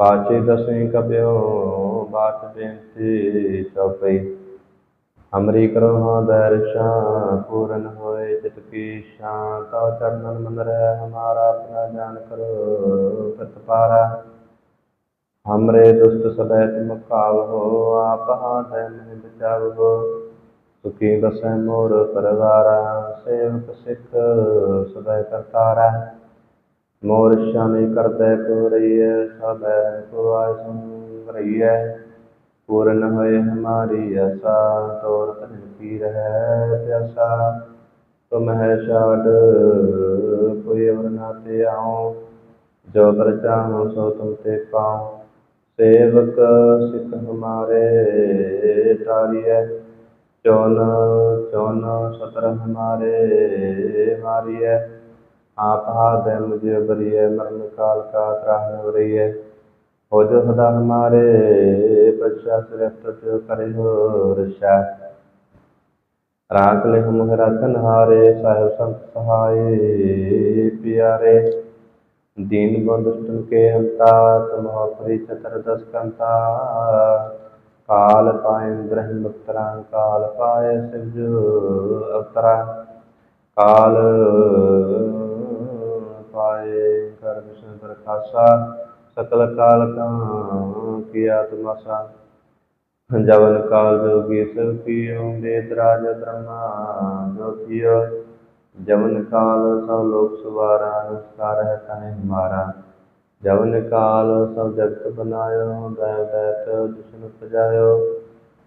ਪਾਚੇ ਦਸਵੇਂ ਕਬਿਓ ਬਾਤ ਬੇਨਤੀ ਚਉਪਈ ਹਮਰੀ ਕਰੋ ਹਾਂ ਦਰਸ਼ਾ ਪੂਰਨ ਹੋਏ ਚਿਤ ਕੀ ਸ਼ਾਂਤਾ ਚਰਨਨ ਮਨ ਰਹਿ ਹਮਾਰਾ ਆਪਣਾ ਜਾਨ ਕਰੋ ਪ੍ਰਤਪਾਰਾ ਹਮਰੇ ਦੁਸ਼ਟ ਸਭੈ ਤੁਮ ਕਾਵੋ ਆਪ ਹਾਥ ਮਹਿ ਬਚਾਵੋ ਸੁਖੀ ਬਸੈ ਮੋਰ ਪਰਵਾਰਾ, ਸੇਵਕ ਸਿੱਖ ਸਦਾ ਕਰਤਾਰਾ। ਮੋਰ ਸ਼ਾਮੀ ਕਰਤੈ ਕੋ ਰਈਐ ਸਭੈ ਕੋ ਆਇ ਪੂਰਨ ਹੋਏ ਹਮਾਰੀ ਆਸਾ, ਤੋਰ ਤਨ ਕੀ ਰਹਿ ਪਿਆਸਾ। ਤੁਮ ਹੈ ਛਾੜ ਕੋਈ ਅਵਰ ਨਾ ਤੇ ਆਉ ਜੋ ਕਰ ਚਾਹੋ ਸੋ ਤੁਮ ਤੇ ਪਾਉ। ਸੇਵਕ ਸਿੱਖ ਹਮਾਰੇ ਤਾਰੀਐ। ਚੌਨ ਚੌਨ ਸਤਰ ਹਮਾਰੇ ਮਾਰੀਐ आप हाथ है मुझे बरी है मरण काल का त्राह रही है हो जो सदा हमारे बच्चा सुरक्षित तो करे हो रक्षा राख ले हम रतन हारे साहेब संत सहाय प्यारे दीन बंधुष्टन के हमता तुम हो परी चतर दस कंता काल पाए ब्रह्म अवतरा काल पाए शिव अवतरा काल ਪ੍ਰਕਾਸ਼ਾ ਸਕਲ ਕਾਲ ਕਾ ਕੀ ਆਤਮਾ ਸਾ। ਜਵਨ ਕਾਲ ਜੋਗੀ ਸਭ ਕੀਉ ਦੇ ਤਰਾਜ ਬ੍ਰਹਮਾ ਜੋਤੀਓ ਜਵਨ ਕਾਲ ਸਭ ਲੋਕ ਸਵਾਰਾ ਅਨੁਸਾਰ ਹੈ ਤਨੇ ਹਮਾਰਾ ਜਵਨ ਕਾਲ ਸਭ ਜਗਤ ਬਨਾਇਓ ਦਇ ਦਇਤ ਜਿਸਨ ਪਜਾਇਓ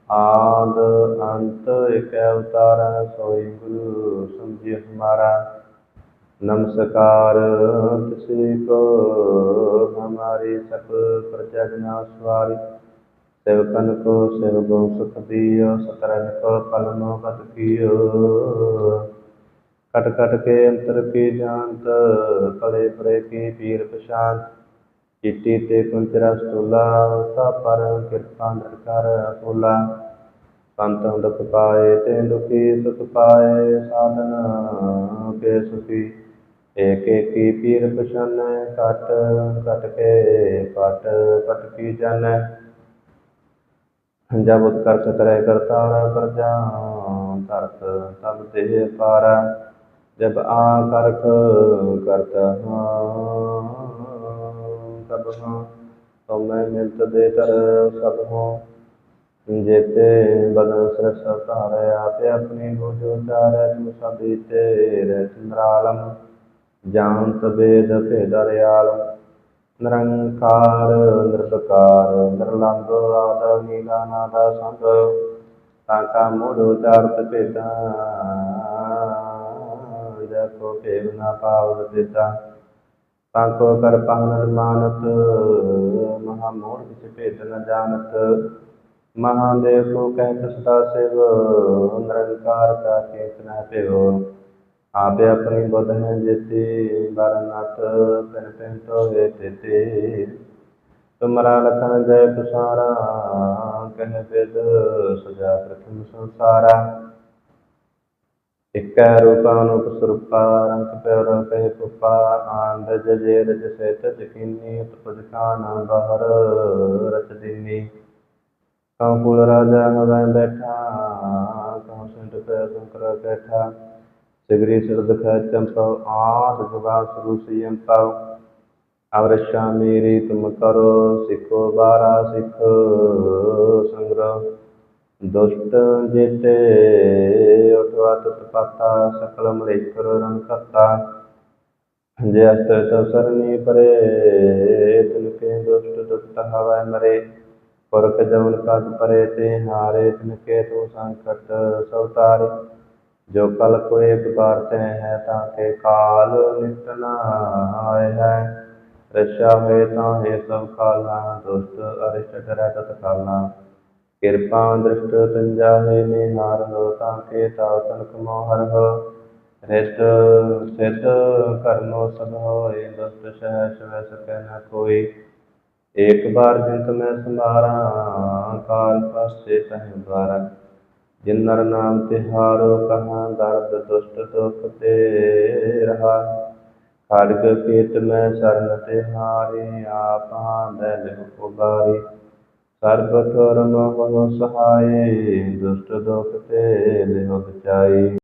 ਆਦ ਅੰਤ ਇਕ ਅਵਤਾਰ ਸੋਈ ਗੁਰੂ ਸਮਝਿ ਹਮਾਰਾ। ਨਮਸਕਾਰ। ਕਿਸੇ ਕੋ ਹਮਾਰੇ ਸਭ ਪ੍ਰਚਨਾ ਸਵਾਰੀ। ਸੇਵਕਨ ਕੋ ਸੇਵ ਗਉ ਸੁਖ ਦਿਓ ਸਤਰਨ ਕੋ ਪਲਮ ਬਤ ਕੀਓ। ਕਟ ਕਟ ਕੇ ਅੰਤਰ ਕੀ ਜਾਣਤ ਕਲੇ ਪਰੇ ਕੀ ਪੀਰ ਪਛਾਨ ਚਿੱਟੀ ਤੇ ਕੁੰਚਰਾ ਸਤੋਲਾ ਸਾ ਪਰ ਕਿਰਪਾ ਨਰ ਕਰ ਦੁਖ ਪਾਏ ਤੇ ਦੁਖੀ ਸੁਖ ਪਾਏ, ਸਾਧਨ ਕੇ ਸੁਖੀ। ਏਕ ਏਕੀ ਪੀਰ ਪਛਾਨੈ ਕਟ ਕਟ ਕੇ ਕਟ ਕਟ ਕੀ ਜਾਣੈ? ਜਬ ਉਤ ਕਰ ਕਤਰੈ ਕਰਤਾਰ ਕਰਜਾ ਤਰਤ ਤਬ ਦੇਹ ਪਾਰ। ਜਬ ਆ ਕਰਖ ਕਰਤਾ ਤਬ ਹਾਂ ਤੋ ਮੈਂ ਮਿਲਤ ਦੇ ਕਰ ਸਭ ਹੋ। ਜੇਤੇ ਬਦਨ ਸਿਰ ਸਰਤਾਰ, ਆਪੇ ਆਪਣੀ ਹੋ ਜੋ ਚਾਰੈ ਤੂੰ ਸਭੀ ਤੇ ਰਹਿ ਸਿਮਰਾਲਮ ਜਾਣਤ ਬੇਦ ਭੇਦ ਰਿਆਲ ਨਿਰੰਕਾਰ, ਨਿਰਪਕਾਰ ਨਿਰਲੰਭ ਆਦ ਨੀਲਾ ਨਾਦਾ, ਸੰਗ ਤਾਂ ਕਾ ਮੂੜ, ਉਚਾਰਤ, ਭੇਦਾ। ਵਿਦਾ ਕੋ ਨਾ ਪਾਵ ਦਿੱਤਾ ਤਾਂ ਕਰ ਪਾਹਨ ਮਾਨਤ ਮਹਾ ਮੋੜ ਵਿੱਚ ਭੇਦ ਨ ਜਾਣਤ। ਮਹਾਦੇਵ ਕੋ ਕਹਿ ਸਦਾ ਸਿਵ, ਨਿਰੰਕਾਰ ਕਾ ਚੇਤਨਾ ਭਿਓ ਆਪੇ ਆਪਣੀ ਬੁੱਧ ਹੈ ਜੇਤੀ ਬਰਨਤ ਪਿਨ ਪਿਨ ਤੋਏ ਤੇਤੇ ਤੁਮਰਾ ਲਖਨ ਜੈ ਤੁਸਾਰਾ ਕਹਿ ਬਿਦ ਸਜਾ ਪ੍ਰਥਮ ਸੰਸਾਰਾ। ਇਕੈ ਰੂਪਾਨੂਪ ਸਰੂਪਾ, ਰੰਗ ਪਿਆਰ ਕਹਿ ਪੁਪਾ ਆਨੰਦ ਜਜੇ ਰਜ ਸਹਿਤ ਜਕੀਨੀ ਉਤਪਜ ਖਾਨ ਬਹਰ ਰਚ ਦੀਨੀ। ਕਉ ਕੁਲ ਰਾਜਾ ਹਵੈ ਬੈਠਾ ਕਉ ਸਿੰਟ ਪੈ ਸੰਕਰ ਬੈਠਾ। ਸਿਗਰੀ ਸਿਰਦ ਖੈ ਚੰਪਉ ਆਦ ਜੁਗਾ ਸੁਰੂ ਸਿਯੰ ਪਉ ਅਵਰਸ਼ਾ ਮੇਰੀ ਤੁਮ ਕਰੋ ਦੁਸ਼ਟ ਜੇਤੇ ਉਠਵਾ ਤਤਪਾਤਾ ਸਕਲ ਮਲੇਕਰ ਰੰਗ ਕਰਤਾ। ਜੇ ਅਸਤ ਸਰਨੀ ਪਰੇ, ਤਿਨ ਕੇ ਦੁਸ਼ਟ ਦੁਸ਼ਟ ਹਵੈ ਮਰੇ। ਪੁਰਖ ਜਮਨ ਕਦ ਪਰੇ, ਤੇ ਹਾਰੇ ਤਿਨ ਕੇ ਤੋ ਸੰਕਟ ਸਵਤਾਰੇ। ਜੋ ਕਲ ਕੋਏ ਇੱਕ ਬਾਰ ਤੈ ਹੈ ਤਾਂ ਕੇ ਕਾਲ ਨਿਤ ਨਾ ਆਏ ਹੈ। ਰਸ਼ਾ ਹੋਏ ਤਾਂ ਹੈ ਸਭ ਕਾਲਾ, ਦੁਸ਼ਟ ਅਰਿਸ਼ਟ ਡਰੈ ਤਤ ਕਾਲਾ। ਕਿਰਪਾ ਦ੍ਰਿਸ਼ਟ ਤੰਜਾਹੇ ਨਿਹਾਰ ਹੋ ਤਾਂ ਕੇ ਤਾ ਤਨਕ ਮੋਹਰ ਹੋ। ਰਿਤ ਸਿਤ ਕਰਨੋ ਸਭ ਹੋਏ, ਦੁਸ਼ਟ ਸਹਿ ਸਵੈ ਸਕੈ ਨ ਕੋਈ। ਏਕ ਬਾਰ ਜਿੰਤ ਮੈਂ ਸੰਭਾਰਾ ਕਾਲ ਪਾਸੇ ਤਹਿ ਬਾਰਾ। ਜਿਨ ਨਰ ਨਾਮ ਤਿਹਾਰੋ ਕਹਾ, ਦਰਦ ਦੁਸ਼ਟ ਦੁਖ ਤੇ ਰਹਾ। ਖੜਗ ਕੇਤ ਮੈਂ ਸਰਨ ਤਿਹਾਰੀ ਆਪਾ ਦੇ ਲਿਹੁ ਸਰਬ ਤੁਰ ਮੋਹ ਸਹਾਈ ਦੁਸ਼ਟ ਦੁਖ ਤੇ ਲਿਹੁ ਬਚਾਈ